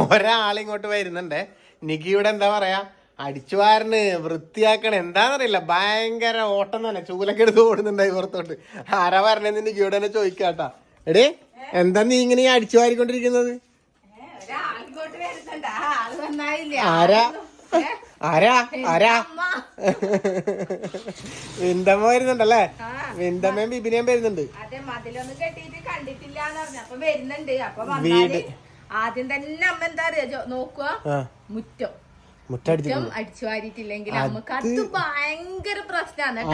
ഒരാളിങ്ങോട്ട് വരുന്നുണ്ട്. നികിയുടെ എന്താ പറയാ? അടിച്ചു വാരന് വൃത്തിയാക്കണ. എന്താന്നറിയില്ല ഭയങ്കര ഓട്ടം തന്നെ. ചൂലൊക്കെ എടുത്ത് ഓടുന്നുണ്ടായി പുറത്തോട്ട്. ആരാ വരണേന്ന് നികിയോട് തന്നെ ചോദിക്കാട്ടാ എടേ എന്താ നീ ഇങ്ങനെ അടിച്ചു വാരിക്കൊണ്ടിരിക്കുന്നത്? ആരാ? ആരാ? ആരാ? വിന്തമ്മ വരുന്നുണ്ടല്ലേ? വിന്തമ്മയും ബിബിനെയും വരുന്നുണ്ട്. വീട്. ആദ്യം തന്നെ അമ്മ എന്താ അറിയോ? നോക്കുക മുറ്റം.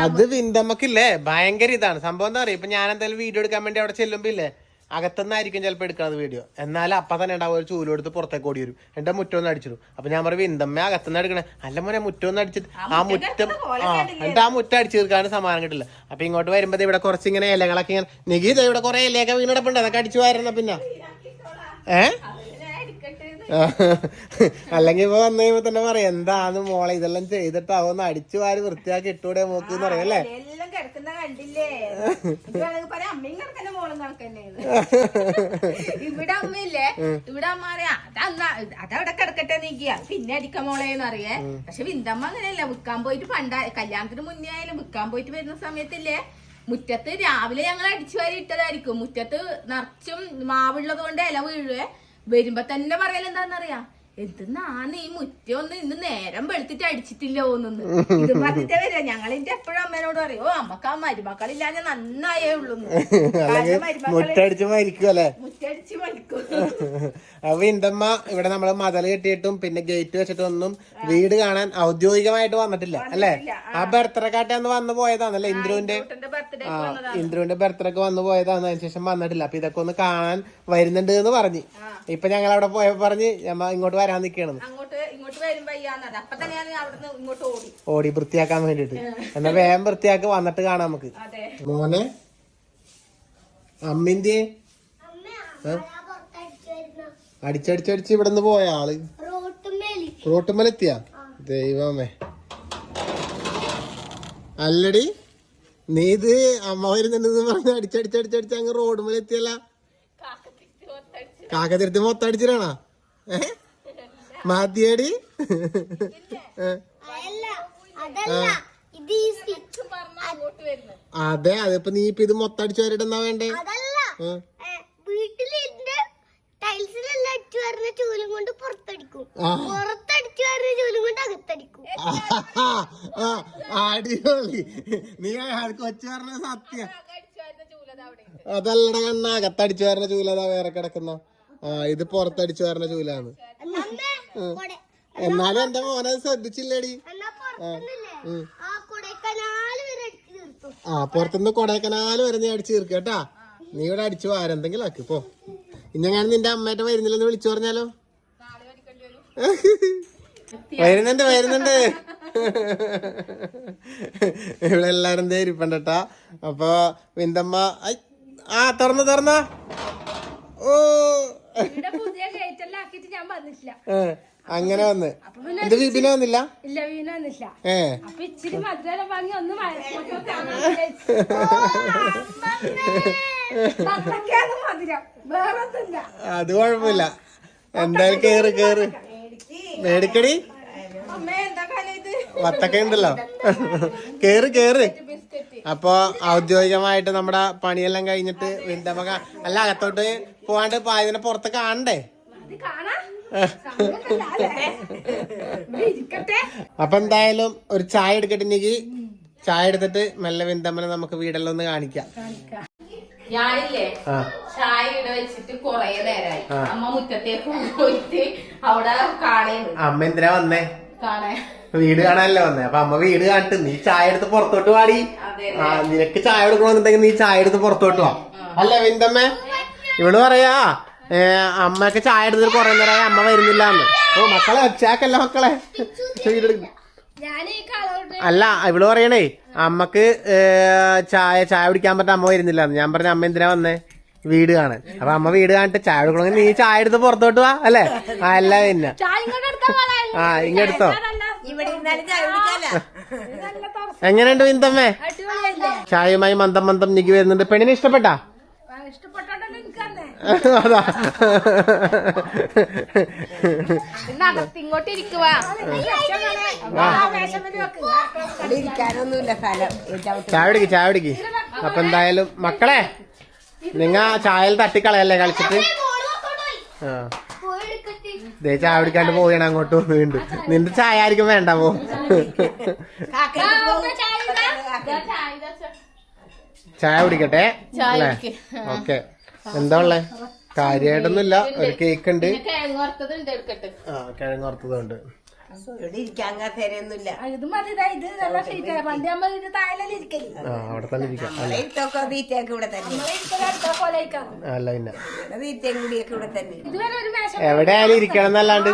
അത് വിന്തമ്മക്കില്ലേ? ഭയങ്കര ഇതാണ്. സംഭവം എന്താ പറയാ ഇപ്പൊ ഞാൻ എന്തായാലും വീഡിയോ എടുക്കാൻ വേണ്ടി അവിടെ ചെല്ലുമ്പോ ഇല്ലേ അകത്തുനിന്നായിരിക്കും ചിലപ്പോൾ എടുക്കണത് വീഡിയോ. എന്നാലും അപ്പൊ തന്നെ ഉണ്ടാവും ഒരു ചൂലു എടുത്ത് പുറത്തേക്ക് ഓടി വരും. എന്റെ മുറ്റം ഒന്ന് അടിച്ചിടും. അപ്പൊ ഞാൻ പറയും വിന്തമ്മ അകത്തുനിന്ന് അടിക്കണേ അല്ല മോനെ മുറ്റം ഒന്ന് അടിച്ചിട്ട് ആ മുറ്റം ആ എന്നിട്ട് ആ മുറ്റം അടിച്ചു തീർക്കാനും സമാനം കിട്ടില്ല. അപ്പൊ ഇങ്ങോട്ട് വരുമ്പോ ഇവിടെ കുറച്ച് ഇങ്ങനെ ഇലകളൊക്കെ ഇങ്ങനെ നികിത ഇവിടെ കുറെ ഇലയൊക്കെ വീണടപ്പുണ്ട്. അതൊക്കെ അടിച്ചു വരണം പിന്നെ. ഏ അതിന് ഞാൻ എടുക്കട്ടെ എന്ന്. അല്ലെങ്കിൽ ഇപ്പൊ വന്നു കഴിയുമ്പോ തന്നെ പറയാം എന്താന്ന് മോളെ ഇതെല്ലാം ചെയ്തിട്ടാവുന്ന അടിച്ചു വാരി വൃത്തിയാക്കി ഇട്ടൂടെ മോക്ക് എന്ന് പറയും അല്ലേ? എല്ലാം കിടക്കുന്ന കണ്ടില്ലേ? പറയാം അമ്മയും കിടക്കുന്ന മോളും ഇവിടെ അമ്മയില്ലേ? ഇവിടെ അമ്മ അറിയാ അതന്നാ അതവിടെ കിടക്കട്ടെ നീക്കിയ പിന്നെ അടിക്ക മോളേന്ന് അറിയേ പക്ഷെ വിന്തമ്മ അങ്ങനെയല്ല വിൽക്കാൻ പോയിട്ട് പണ്ട കല്യാണത്തിന് മുന്നേ ആയാലും വിൽക്കാൻ പോയിട്ട് വരുന്ന സമയത്തില്ലേ മുറ്റത്ത് രാവിലെ ഞങ്ങൾ അടിച്ചു വാരി ഇട്ടതായിരിക്കും. മുറ്റത്ത് നിറച്ചും മാവുള്ളത് കൊണ്ട് ഇല വീഴുവേ. വരുമ്പോ തന്നെ പറയൽ എന്താന്നറിയാ? എന്തെന്നാണ് ഈ മുറ്റൊന്ന് ഇന്ന് നേരം വെളുത്തിട്ട് അടിച്ചിട്ടില്ല തോന്നുന്നു ഇത് പറഞ്ഞിട്ടേ വരിക. ഞങ്ങളിന്റെ എപ്പോഴും അമ്മേനോട് പറയും ഓ അമ്മയ്ക്ക് ആ മരുമക്കളില്ലാഞ്ഞ നന്നായേ ഉള്ളൂ മുറ്റടിച്ച് മരിക്കും അല്ലേ? മുറ്റടിച്ച് മരിക്കും. അപ്പൊ ഇന്റമ്മ ഇവിടെ നമ്മൾ മതൽ കെട്ടിയിട്ടും പിന്നെ ഗേറ്റ് വെച്ചിട്ടും ഒന്നും വീട് കാണാൻ ഔദ്യോഗികമായിട്ട് വന്നിട്ടില്ല അല്ലെ? ആ. ബർത്ത്ഡേ കാട്ടി അന്ന് വന്നു പോയതാണല്ലേ ഇന്ദ്രുവിന്റെ? ഇന്ദ്രുവിന്റെ ബർത്ത്ഡേക്ക് വന്നു പോയതാണ് അതിനുശേഷം വന്നിട്ടില്ല. അപ്പൊ ഇതൊക്കെ ഒന്ന് കാണാൻ വരുന്നുണ്ട് എന്ന് പറഞ്ഞു. ഇപ്പൊ ഞങ്ങൾ അവിടെ പോയ പറഞ്ഞ് ഞമ്മ ഇങ്ങോട്ട് വരാൻ നിൽക്കണെന്ന് ഇങ്ങോട്ട് ഓടി. വൃത്തിയാക്കാൻ വേണ്ടിട്ട്. എന്നാ വേഗം വൃത്തിയാക്കി വന്നിട്ട് കാണാം നമുക്ക്. മോനെ അമ്മിന്റെ അടിച്ചടിച്ചടിച്ച് ഇവിടെ നിന്ന് പോയ ആൾ. റോട്ടുമ്മലെത്തിയ? ദൈവമേ. അല്ലടി നീ ഇത് അമ്മ വരുന്നുണ്ടെന്ന് പറഞ്ഞ് അടിച്ചടിച്ചടിച്ചടിച്ച് അങ്ങ് റോഡുമ്മലെത്തിയല്ല. കാക്കത്തിരുത്തി മൊത്തം അടിച്ചിട്ടാണോ? ഏ? മാത്തിയടി ഏ? പറഞ്ഞ അങ്ങോട്ട് വരുന്നു അതെ അതിപ്പോ നീ ഇപ്പൊ ഇത് മൊത്തം അടിച്ചു വരട്ടെ എന്നാ വേണ്ടേ? വീട്ടിലിന്റെ ടൈൽസിലെല്ലാം അടിച്ചു വരുന്ന ചൂലും കൊണ്ട് പുറത്തടിക്കും. ആ. പുറത്തടിച്ചു വരുന്ന ചൂലും കൊണ്ട് അകത്തടിക്കും. ആ, അടിപൊളി. നീ കൊച്ചു പറഞ്ഞ സത്യ. അതല്ലട കണ്ണ അകത്തടിച്ചു വരുന്ന ചൂലതാ വേറെ കിടക്കുന്ന. ആ ഇത് പുറത്തടിച്ചു വരണ ചൂലാണ്. എന്നാലും എന്റെ മോനെ ശ്രദ്ധിച്ചില്ലടി. ആ പുറത്തുനിന്ന് കൊടൈക്കനാൽ വരെ നീ അടിച്ചു തീർക്കുക കേട്ടാ. നീ ഇവിടെ അടിച്ചു ആരെന്തെങ്കിലും ആക്കി പോ. ഇങ്ങനെയാണ് നിന്റെ അമ്മേന്റെ വരുന്നില്ലെന്ന് വിളിച്ചു പറഞ്ഞാലോ? വരുന്നുണ്ട് വരുന്നുണ്ട്. ഇവിടെ എല്ലാരും ദേ ഇരിപ്പണ്ടട്ടാ അപ്പൊ വിന്തമ്മ ആ തുറന്നു തുറന്ന. ഓ ഇവിടെ പുതിയ ആക്കിയിട്ട് ഞാൻ വന്നിട്ടില്ല. അങ്ങനെ വന്ന്. എന്റെ വീപിന വന്നില്ല? ഇല്ല വീന വന്നില്ല. ഏ. അപ്പൊ ഇച്ചിരി മധുരം വാങ്ങി ഒന്ന് മധുരം. വേറെ ഒന്നുമില്ല അത് കുഴപ്പമില്ല. എന്തായാലും കേറ് കേറ്. മേടിക്കടി അമ്മേ എന്താ കാലം ഇത് വത്തക്ക ഉണ്ടല്ലോ. കേറ് കേറ്. അപ്പൊ ഔദ്യോഗികമായിട്ട് നമ്മുടെ പണിയെല്ലാം കഴിഞ്ഞിട്ട് വിന്തമക അല്ല അകത്തോട്ട് പോവാണ്ട് ഇപ്പൊ ഇതിനെ പുറത്ത് കാണണ്ടേ? അപ്പൊ എന്തായാലും ഒരു ചായ എടുക്കട്ടെ എനിക്ക് ചായ എടുത്തിട്ട് മെല്ലെ വിന്തമ്മനെ നമുക്ക് വീടെല്ലാം ഒന്ന് കാണിക്കാം. ഞാനില്ലേ ചായ ഇവിടെ വെച്ചിട്ട് കൊറേ നേരായി. അമ്മ മുറ്റത്തേക്ക് പോയിട്ട് അവിടെ കാണേ അമ്മ എന്തിനാ വന്നേ? കാണേ വീട് കാണാനല്ലേ വന്നേ? അപ്പൊ അമ്മ വീട് കാണിട്ട് നീ ചായ എടുത്ത് പുറത്തോട്ട് പാടി ആ നിനക്ക് ചായ കൊടുക്കണമെന്നുണ്ടെങ്കിൽ നീ ചായ എടുത്ത് പുറത്തോട്ട് വാ. അല്ല വിന്തമ്മേ ഇവൾ പറയാ ഏ, അമ്മയ്ക്ക് ചായ എടുത്തിട്ട് കുറെ നേരമായി അമ്മ വരുന്നില്ല എന്ന് ഓ മക്കളെ ഒച്ചാക്കല്ല മക്കളെ? അല്ല ഇവൾ പറയണേ അമ്മയ്ക്ക് ചായ ചായ കുടിക്കാൻ പറ്റ അമ്മ വരുന്നില്ല ഞാൻ പറഞ്ഞ അമ്മ എന്തിനാ വന്നേ? വീട് കാണാൻ. അപ്പൊ അമ്മ വീട് കാണിട്ട് ചായ കൊടുക്കണമെങ്കിൽ നീ ചായ എടുത്ത് പുറത്തോട്ട് വാ അല്ലേ? ആ അല്ല പിന്നെ. ആ ഇങ്ങെടുത്തോ എങ്ങനെയുണ്ട് വിന്തമ്മേ? ചായയുമായി മന്ദം മന്ദം നിക്ക് വരുന്നുണ്ട്. പെണ്ണിനെ ഇഷ്ടപ്പെട്ടാ? അതാ. ഇങ്ങോട്ട് ചായ പിടിക്ക് അപ്പൊ എന്തായാലും മക്കളെ നിങ്ങ ചായയിൽ തട്ടിക്കളയല്ലേ കളിച്ചിട്ട്? ആ. ദേ ചായ പിടിക്കാണ്ട് പോവുകയാണ് അങ്ങോട്ട് വീണ്ടും നിന്റെ ചായ ആയിരിക്കും വേണ്ട പോ. ചായ കുടിക്കട്ടെ? അല്ലേ? ഓക്കെ. എന്താ ഉള്ളേ? കാര്യമായിട്ടൊന്നുമില്ല ഒരു കേക്ക് ഉണ്ട് കിഴങ്ങോർത്തതുണ്ട് എടുക്കട്ടെ. ആ കിഴങ്ങ് വറുത്തതുണ്ട്. ഇവിടെ ഇരിക്കാൻ കസേരയൊന്നുമില്ല ഇത് മതി ഇതാ, ഇത് നല്ല പണ്ട് ഇത് താഴെ ഇരിക്കൽ? ആ അവിടെ തന്നെ ഇരിക്കാം. അല്ല? ഇതൊക്കെ തീറ്റയൊക്കെ ഇവിടെ തന്നെ. ഇരിക്കൽ അടുത്ത പോലെ. അല്ല പിന്നെ ഇവിടെ തീറ്റയും കൂടിയൊക്കെ ഇവിടെ തന്നെ. ഇതുവരെ ഒരു മേശ എവിടെയായാലും ഇരിക്കണം. എന്നല്ലാണ്ട്.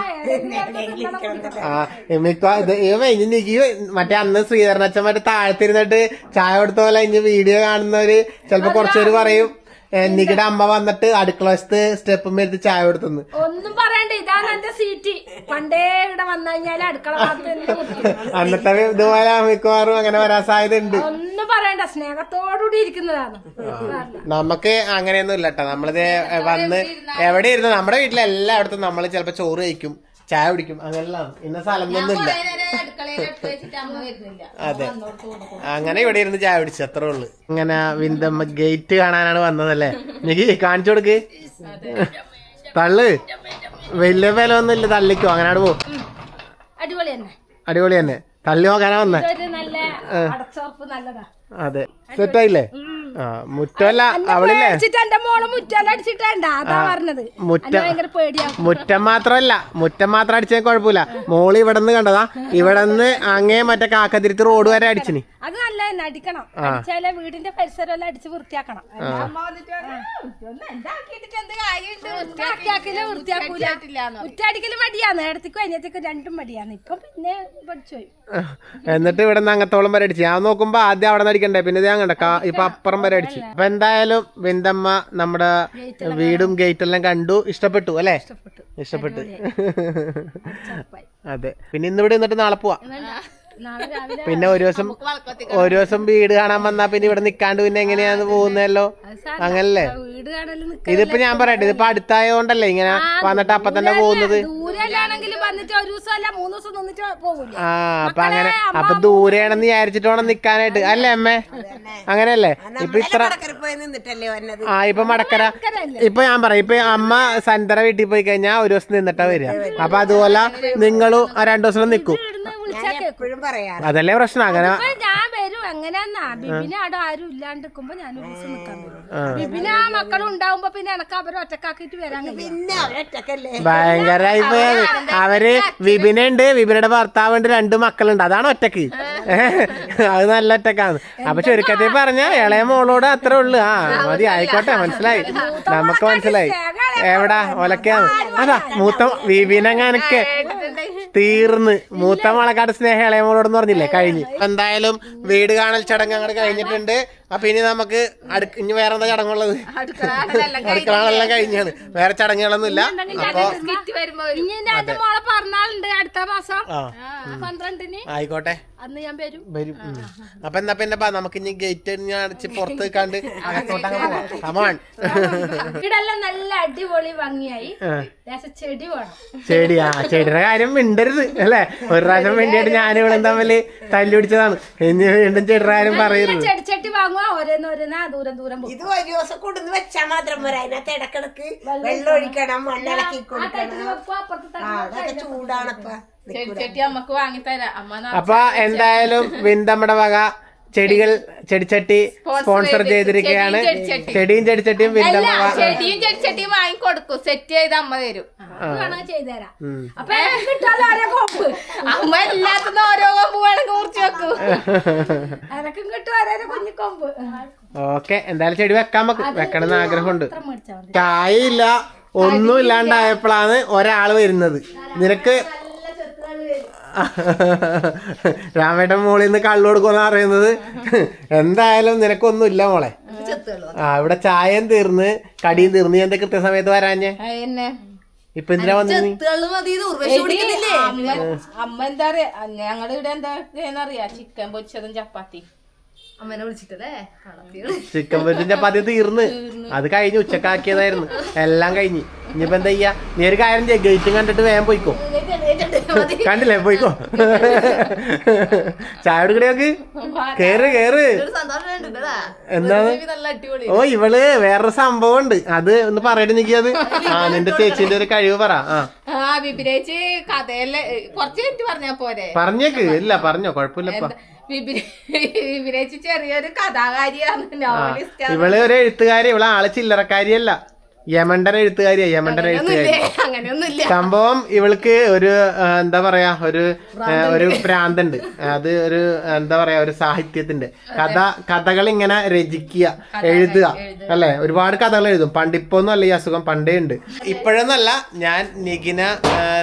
ആ മിക്ക ഇത് ഇവ ഇനി നിക്ക് മറ്റേ അന്ന് ശ്രീധരനച്ഛൻ മറ്റേ താഴത്തിരുന്നിട്ട് ചായ കൊടുത്ത പോലെ ഇനി വീഡിയോ കാണുന്നവര് ചിലപ്പോ കുറച്ചുപേര് പറയും. എനിക്കിടെ അമ്മ വന്നിട്ട് അടുക്കള വശത്ത് സ്റ്റെപ്പ് മേടിച്ച് ചായ കൊടുത്തുന്നു. ഒന്നും പറയണ്ട ഇതാണ് എന്റെ സീറ്റ്. പണ്ടേ ഇവിടെ വന്നു കഴിഞ്ഞാൽ അടുക്കള. അന്നത്തെ ഇതുപോലെ മിക്കവാറും അങ്ങനെ വരാൻ സാധ്യത ഉണ്ട് ഒന്നും പറയണ്ട സ്നേഹത്തോടുകൂടി ഇരിക്കുന്നതാണ്. നമുക്ക് അങ്ങനെയൊന്നും ഇല്ല കേട്ടോ നമ്മളിത് വന്ന് എവിടെ ഇരുന്ന് നമ്മുടെ വീട്ടിലെല്ലായിടത്തും നമ്മൾ ചിലപ്പോ ചോറ് കഴിക്കും ചായ കുടിക്കും അങ്ങനെല്ലാം ഇന്ന സ്ഥലം ഒന്നും ഇല്ല. അതെ. അങ്ങനെ ഇവിടെ ഇരുന്ന് ചായ പിടിച്ചു അത്രേ ഉള്ളു. ഇങ്ങനെ വിന്തമ്മ ഗേറ്റ് കാണാനാണ് വന്നതല്ലേ? എനിക്ക് കാണിച്ചു കൊടുക്ക്. തള്ളു. വലിയ വില ഒന്നും ഇല്ല തള്ളിക്കോ അങ്ങനെ പോ. അടിപൊളി തന്നെ. അടിപൊളി തന്നെ. തള്ളി നോക്കാനാ വന്നേ. അതെ. സെറ്റായില്ലേ? അവളില്ലേ എന്റെ മോൾ അടിച്ചിട്ടേണ്ട അതാ പറഞ്ഞത്. മുറ്റ ഭയങ്കര മുറ്റം മാത്രല്ല മുറ്റം മാത്രം അടിച്ചാൽ കുഴപ്പമില്ല. മോൾ ഇവിടെ നിന്ന് കണ്ടതാ ഇവിടെ നിന്ന് അങ്ങേ മറ്റേ കാക്കതിരുത്ത് റോഡ് വരെ അടിച്ചിനി. അത് നല്ല തന്നെ അടിക്കണം. അടിച്ചാലേ വീടിന്റെ പരിസരം എല്ലാം അടിച്ച് വൃത്തിയാക്കണം. അമ്മ വന്നിട്ട് പറഞ്ഞു, "ഇതൊന്നും എന്താക്കിയിട്ട് എന്ത് കാര്യമുണ്ട്? വൃത്തിയാക്കൂല. മുറ്റടിക്കൽ മടിയാന്ന് ഇടത്തേക്കും അതിനകത്തേക്കും രണ്ടും മടിയാന്ന് ഇപ്പൊ പിന്നെ പഠിച്ചു എന്നിട്ട് ഇവിടെ നിന്ന് അങ്ങത്തോളം വരെ അടിച്ചു. ഞാൻ നോക്കുമ്പോ ആദ്യം അവിടെ നിന്ന് അടിക്കണ്ടേ? പിന്നെ ഇത് ഞാൻ കണ്ട ഇപ്പൊ അപ്പുറം വരെ അടിച്ചു. അപ്പൊ എന്തായാലും വിന്തമ്മ നമ്മുടെ വീടും ഗേറ്റ് എല്ലാം കണ്ടു. ഇഷ്ടപ്പെട്ടു അല്ലേ? ഇഷ്ടപ്പെട്ടു. അതെ. പിന്നെ ഇന്ന് ഇവിടെ നിന്നിട്ട് നാളെ പോവാ. പിന്നെ ഒരു ദിവസം ഒരു ദിവസം വീട് കാണാൻ വന്നാ പിന്നെ ഇവിടെ നിക്കാണ്ട് പിന്നെ എങ്ങനെയാന്ന് പോകുന്നല്ലോ അങ്ങനല്ലേ? ഇതിപ്പോ ഞാൻ പറയട്ടെ ഇതിപ്പോ അടുത്തായോണ്ടല്ലേ ഇങ്ങനെ വന്നിട്ട് അപ്പൊ തന്നെ പോകുന്നത്? ദൂരെല്ലാണെങ്കിലും വന്നിട്ട് ഒരു ദിവസം അല്ല മൂന്ന് ദിവസം നിന്നിട്ട് പോകൂല ആ അപ്പൊ അങ്ങനെ അപ്പൊ ദൂരെയാണെന്ന് വിചാരിച്ചിട്ട് വേണം നിക്കാനായിട്ട്. അല്ലേ അമ്മേ? അങ്ങനെയല്ലേ? ഇപ്പൊ ഇത്ര ആ ഇപ്പൊ മടക്കര ഇപ്പൊ ഞാൻ പറയാം ഇപ്പൊ അമ്മ സന്തര വീട്ടിൽ പോയി കഴിഞ്ഞാൽ ഒരു ദിവസം നിന്നിട്ടാ വരിക. അപ്പൊ അതുപോലെ നിങ്ങളും ആ രണ്ടു ദിവസം നിക്കും എപ്പോഴും പറയാറ്. അതല്ലേ പ്രശ്നം? അങ്ങനെ ഞാൻ വരും. എങ്ങനെയാന്നാ? ബിബിനെ അവിടെ ആരും ഇല്ലാണ്ടിരിക്കുമ്പോ ഞാൻ ഒരു ദിവസം നിക്കാൻ വരും. ബിബിന് ആ മക്കളും ഉണ്ടാവുമ്പോ പിന്നെ എനക്ക് അവരെ ഒറ്റക്കാക്കിട്ട് വരാൻ പിന്നെ അവരൊറ്റക്കല്ലേ ഭയങ്കര ഇപ്പൊ അവർ വിപിനുണ്ട് വിപിനുടെ ഭർത്താവുണ്ട് രണ്ട് മക്കളുണ്ട്. അതാണ് ഒറ്റയ്ക്ക്. അത് നല്ല ഒറ്റക്കാണ്. അപ്പൊ ചുരുക്കത്തിൽ പറഞ്ഞ ഇളയ മോളോട് അത്രേ ഉള്ളു. ആ മതി. ആയിക്കോട്ടെ. മനസ്സിലായി. നമുക്ക് മനസ്സിലായി. എവിടാ? ഒലക്കാണ്. അതാ മൂത്ത വിപിനെങ്ങാനൊക്കെ തീർന്ന്. മൂത്ത മോളെക്കാട് സ്നേഹ ഇളയമോളോടെന്ന് പറഞ്ഞില്ലേ? കഴിഞ്ഞ്. എന്തായാലും വീട് കാണൽ ചടങ്ങ് അങ്ങോട്ട് കഴിഞ്ഞിട്ടുണ്ട്. അപ്പൊ ഇനി നമുക്ക് അടുക്ക ഇനി വേറെ എന്താ ചടങ്ങുള്ളത് അടുക്കളകളെല്ലാം കഴിഞ്ഞാണ്. വേറെ ചടങ്ങുകളൊന്നും ഇല്ല അപ്പൊ ആയിക്കോട്ടെ. അന്ന് ഞാൻ വരും. വരും. ഉം. അപ്പൊ എന്നാ പിന്നെ നമുക്ക് ഇനി ഗേറ്റ് ഞാൻ അടിച്ച് പുറത്ത് കണ്ട് നല്ല അടിപൊളി ഭംഗിയായി. ലേശം ചെടി വേണം. ചെടി ആ ചെടിയുടെ കാര്യം മിണ്ടരുത് അല്ലെ? ഒരു പ്രാവശ്യം വേണ്ടിയിട്ട് ഞാനിവിടെ ഇവിടെ തമ്മിൽ തല്ലി പിടിച്ചതാണ്. ഇനി വീണ്ടും ചെടിയുടെ കാര്യം പറയരുത്. ചെടി വാങ്ങുക ഓരോന്ന് ഓരോന്ന് ദൂരം ദൂരം പോകും. ഇത് ഒരു ദിവസം കൊണ്ടുവന്ന് വെച്ചാ മാത്രം പോരാ. അതിനകത്ത് ഇടക്കിടക്ക് വെള്ളം ഒഴിക്കണം. മണ്ണിളക്കി കൊടുക്കണം. ആ അതൊക്കെ ചൂടാണപ്പ ചെടി അമ്മയ്ക്ക് വാങ്ങിത്തരാം. അമ്മ അപ്പൊ എന്തായാലും വിന്തമ്മയുടെ വക ചെടികൾ ചെടിച്ചട്ടി സ്പോൺസർ ചെയ്തിരിക്കുകയാണ്. ചെടിയും ചെടിച്ചട്ടിയും. ചെടിയും ചെടിച്ചട്ടിയും വാങ്ങി കൊടുക്കും സെറ്റ് ചെയ്ത് അമ്മ തരും. ചെയ്തുതരാം അമ്മ എല്ലാത്തിനും ഓരോ കൊമ്പ് വേണമെങ്കിൽ മുറിച്ച് വെക്കും. എനക്കും കിട്ടും കുഞ്ഞു കൊമ്പ് ഓക്കെ എന്തായാലും ചെടി വെക്കാൻ വെക്കും വെക്കണം എന്ന് ആഗ്രഹമുണ്ട്. ചായയില്ല ഒന്നും ഇല്ലാണ്ടായപ്പോഴാണ് ഒരാൾ വരുന്നത്. നിനക്ക് രാമേട്ടൻ മോളിൽ നിന്ന് കള്ളു കൊടുക്കുമെന്ന് പറയുന്നത്. എന്തായാലും നിനക്കൊന്നും ഇല്ല മോളെ ആ ഇവിടെ ചായയും തീർന്ന് കടിയും തീർന്ന്. എന്താ കൃത്യസമയത്ത് വരാഞ്ഞേ? ഇപ്പൊ എന്തിനാ അമ്മ എന്താ പറയാ? ഞങ്ങളുടെ ഇവിടെ എന്താ അറിയാ ചിക്കൻ പൊരിച്ചതും ചപ്പാത്തി. അമ്മനെ വിളിച്ചിട്ടല്ലേ? ചിക്കൻ പൊരിച്ചും ചപ്പാത്തി തീർന്ന്. അത് കഴിഞ്ഞ് ഉച്ചക്കാക്കിയതായിരുന്നു. എല്ലാം കഴിഞ്ഞ്. ഇനിയിപ്പോ എന്താ ചെയ്യാ? നീ ഒരു കാര്യം ചെയ്യ ഗേറ്റും കണ്ടിട്ട് വേഗം പോയിക്കോ. കണ്ടില്ലേ? പോയിക്കോ. ചായ എടുക്കണേക്ക് കേറ് കേറ്. എന്താണ് ഓ ഇവൾ വേറൊരു സംഭവം ഉണ്ട് അത് ഒന്ന് പറയട്ടെ നിക്കത് ആ നിന്റെ ചേച്ചിന്റെ ഒരു കഴിവ് പറ. ആ. ബിബിനേച്ച് കഥയല്ലേ കുറച്ച് മിനിറ്റ് പറഞ്ഞാ പോരെ. പറഞ്ഞേക്ക്. ഇല്ല പറഞ്ഞോ കുഴപ്പമില്ലപ്പ ബിബിനെ- ബിബിനേച്ചി ചെറിയൊരു കഥാകാരിയാണ്. ഇവൾ ഒരു എഴുത്തുകാരി ഇവളെ ആൾ ചില്ലറക്കാരിയല്ല. യമണ്ടൻ എഴുത്തുകാരിയാ യമണ്ടൻ എഴുത്തുകാരി. സംഭവം ഇവൾക്ക് ഒരു എന്താ പറയാ ഒരു ഒരു ഭ്രാന്തുണ്ട്. അത് ഒരു എന്താ പറയാ ഒരു സാഹിത്യത്തിന്റെ കഥ കഥകൾ ഇങ്ങനെ രചിക്കുക എഴുതുക അല്ലെ? ഒരുപാട് കഥകൾ എഴുതും. പണ്ട് ഇപ്പൊന്നും അല്ല ഈ അസുഖം പണ്ടേ ഉണ്ട്. ഇപ്പോഴൊന്നല്ല ഞാൻ നിഖിന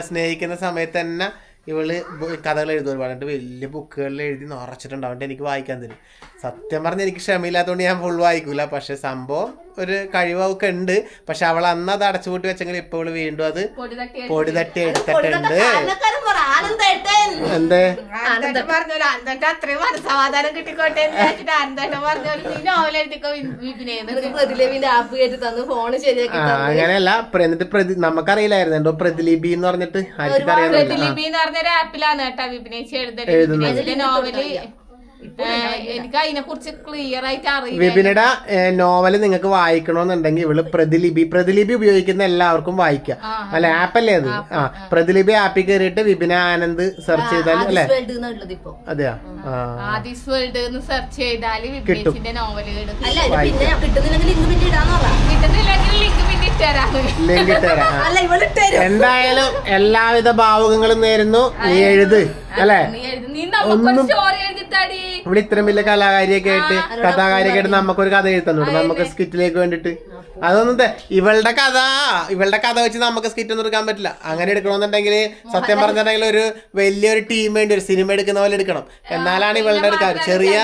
സ്നേഹിക്കുന്ന സമയത്ത് തന്നെ ഇവൾ കഥകൾ എഴുതും. ഒരുപാട് വലിയ ബുക്കുകളിൽ എഴുതി നിറച്ചിട്ടുണ്ടാവും എനിക്ക് വായിക്കാൻ തരും. സത്യം പറഞ്ഞ എനിക്ക് ക്ഷമയില്ലാത്തതുകൊണ്ട് ഞാൻ ഫുൾ വായിക്കൂല. പക്ഷെ സംഭവം ഒരു കഴിവൊക്കെ ഉണ്ട്. പക്ഷെ അവൾ അന്ന് അത് അടച്ചുപൂട്ടി വെച്ചെങ്കിൽ ഇപ്പോൾ വീണ്ടും അത് പൊടി തട്ടി പൊടി തട്ടി എടുത്തിട്ടുണ്ട്. എന്തേ? കിട്ടിക്കോട്ടെ അങ്ങനെയല്ല എന്നിട്ട് പ്രതി നമുക്കറിയില്ലായിരുന്നു. എന്തോ പ്രതിലിപി എന്ന് പറഞ്ഞിട്ട് പ്രതിലിപി എന്ന് പറഞ്ഞൊരു ആപ്പിലാണ് കേട്ടോ വിപിനേച്ചി വിപിനേച്ചിന്റെ നോവൽ എനിക്ക് അതിനെ കുറിച്ച് ക്ലിയർ ആയിട്ട് അറിയാം വിപിനുടെ നോവൽ നിങ്ങൾക്ക് വായിക്കണമെന്നുണ്ടെങ്കിൽ ഇവൾ പ്രതിലിപി പ്രതിലിപി ഉപയോഗിക്കുന്ന എല്ലാവർക്കും വായിക്കാം അല്ലെ? ആപ്പല്ലേ അത്? ആ പ്രതിലിപി ആപ്പിൽ കയറിയിട്ട് വിപിന ആനന്ദ് സെർച്ച് ചെയ്താൽ അല്ലെ? വേൾഡ് എന്നുള്ളത് ഇപ്പൊ. അതെയാ? ആദിസ് വേൾഡ് എന്ന് സെർച്ച് ചെയ്താൽ കിട്ടുന്നില്ലെങ്കിൽ ലിങ്ക് പിന്നെ ഇട്ടുതരാം. എന്തായാലും എല്ലാവിധ ഭാവുകങ്ങളും നേരുന്നു. നീ എഴുത്. അല്ലെ നീ എഴുതി നീ നമുക്കൊരു സ്റ്റോറി എഴുതിത്താടി ഇവിടെ ഇത്രയും വലിയ കലാകാരിയൊക്കെ ആയിട്ട് കഥാകാരിയൊക്കെ ആയിട്ട് നമുക്കൊരു കഥ എഴുതുന്നുണ്ട്. നമുക്ക് സ്കിറ്റിലേക്ക് വേണ്ടിട്ട്. അതൊന്നും ഇവളുടെ കഥ ഇവളുടെ കഥ വെച്ച് നമുക്ക് സ്കിറ്റ് ഒന്നും എടുക്കാൻ പറ്റില്ല. അങ്ങനെ എടുക്കണമെന്നുണ്ടെങ്കിൽ സത്യം പറഞ്ഞിട്ടുണ്ടെങ്കിൽ ഒരു വലിയൊരു ടീം വേണ്ടി ഒരു സിനിമ എടുക്കുന്ന പോലെ എടുക്കണം. എന്നാലാണ് ഇവളുടെ എടുക്കാൻ ചെറിയ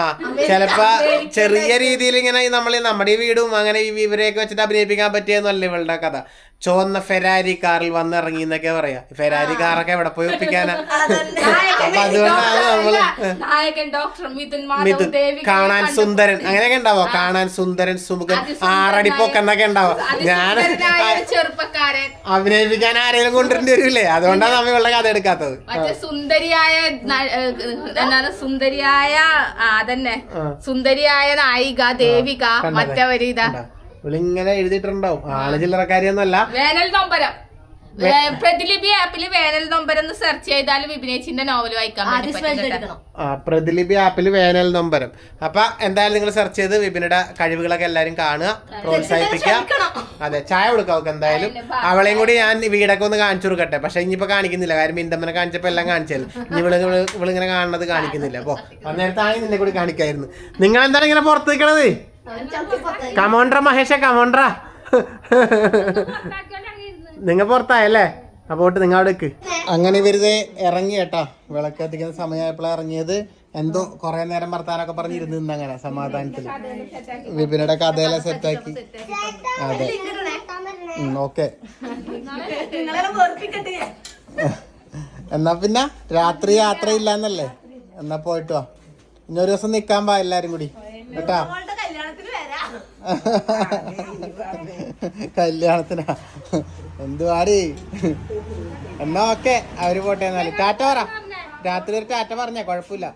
ആ ചിലപ്പോ ചെറിയ രീതിയിൽ ഇങ്ങനെ നമ്മൾ നമ്മുടെ ഈ വീടും അങ്ങനെ ഈ ഇവരെയൊക്കെ വെച്ചിട്ട് അഭിനയിപ്പിക്കാൻ പറ്റിയെന്നല്ല ഇവളുടെ കഥ. ചുവന്ന ഫെരാരി കാറിൽ വന്നിറങ്ങി എന്നൊക്കെ പറയാ. ഫെരാരി കാറൊക്കെ എവിടെ പോയി ഒപ്പിക്കാനാ? അപ്പൊ അതുകൊണ്ടാണ് നമ്മൾ നായകൻ ഡോക്ടർ മിഥുൻ മിഥുൻ. കാണാൻ സുന്ദരൻ. അങ്ങനെയൊക്കെ ഉണ്ടാവോ? കാണാൻ സുന്ദരൻ സുമുഖൻ ആറടിപ്പൊക്കെന്നൊക്കെ ഉണ്ടാവോ? ഞാൻ ചെറുപ്പക്കാരൻ. അഭിനയിപ്പിക്കാൻ ആരെങ്കിലും കൊണ്ടുവരേണ്ടി വരില്ലേ അതുകൊണ്ടാണ് നമ്മ ഉള്ള കഥ എടുക്കാത്തത്. സുന്ദരിയായ എന്താണ്? സുന്ദരിയായ ആ, അതന്നെ. സുന്ദരിയായ നായിക ദേവിക മറ്റവര് ഇവളിങ്ങനെ എഴുതിയിട്ടുണ്ടാവും. ആൾ ചില്ലറക്കാരിയൊന്നല്ല വേനൽ നൊമ്പരം. പ്രതിലിപി ആപ്പിൽ വേനൽ നൊമ്പരം എന്ന് സെർച്ച് ചെയ്താൽ വിപിനേച്ചിന്റെ നോവൽ വായിക്കാം. ആ പ്രതിലിപി ആപ്പിൽ വേനൽ നൊമ്പരം. അപ്പൊ എന്തായാലും നിങ്ങൾ സെർച്ച് ചെയ്ത് വിപിനുടെ കഴിവുകളൊക്കെ എല്ലാരും കാണുക പ്രോത്സാഹിപ്പിക്കുക. അതെ ചായ കൊടുക്കാം അവൾക്ക് എന്തായാലും. അവളെയും കൂടി ഞാൻ വീടൊക്കെ ഒന്ന് കാണിച്ചു കൊടുക്കട്ടെ. പക്ഷെ ഇനിയിപ്പോ കാണിക്കുന്നില്ല. കാര്യം ഇന്ദമ്മനെ കാണിച്ചപ്പോ എല്ലാം കാണിച്ചല്ലോ. ഇനി ഇവൾ ഇവൾ ഇവളിങ്ങനെ കാണുന്നത് കാണിക്കുന്നില്ല. അപ്പൊ അന്നേരത്താണ് നിന്നെ കൂടി കാണിക്കായിരുന്നു. നിങ്ങൾ എന്താണ് ഇങ്ങനെ പുറത്ത് നിൽക്കണത് കമോണ്ട്ര മഹേഷ കമോണ്ട്ര നിങ്ങ പുറത്തായല്ലേ? അപ്പോട്ട് നിങ്ങ അവിടെ നിൽക്ക് അങ്ങനെ വരുത് ഇറങ്ങി കേട്ടാ. വിളക്ക് എത്തിക്കുന്ന സമയമായപ്പോഴാണ് ഇറങ്ങിയത്. എന്തോ കുറെ നേരം വർത്താനൊക്കെ പറഞ്ഞിരുന്നു അങ്ങനെ സമാധാനത്തിൽ വിപിനയുടെ കഥയെല്ലാം സെറ്റാക്കി. അതെ. ഓക്കെ. എന്നാ പിന്നെ രാത്രി യാത്ര ഇല്ലാന്നല്ലേ എന്നാ പോയിട്ട് വാ. ഇനി ഒരു ദിവസം നിക്കാൻ പാ എല്ലാരും കൂടി. കേട്ടാ? കല്യാണത്തിനാ. എന്തുവാടി എന്നാ ഓക്കെ അവർ പോട്ടെ എന്നാൽ. ടാറ്റ പറ. രാത്രി ഒരു ടാറ്റ പറഞ്ഞ കൊഴപ്പില്ല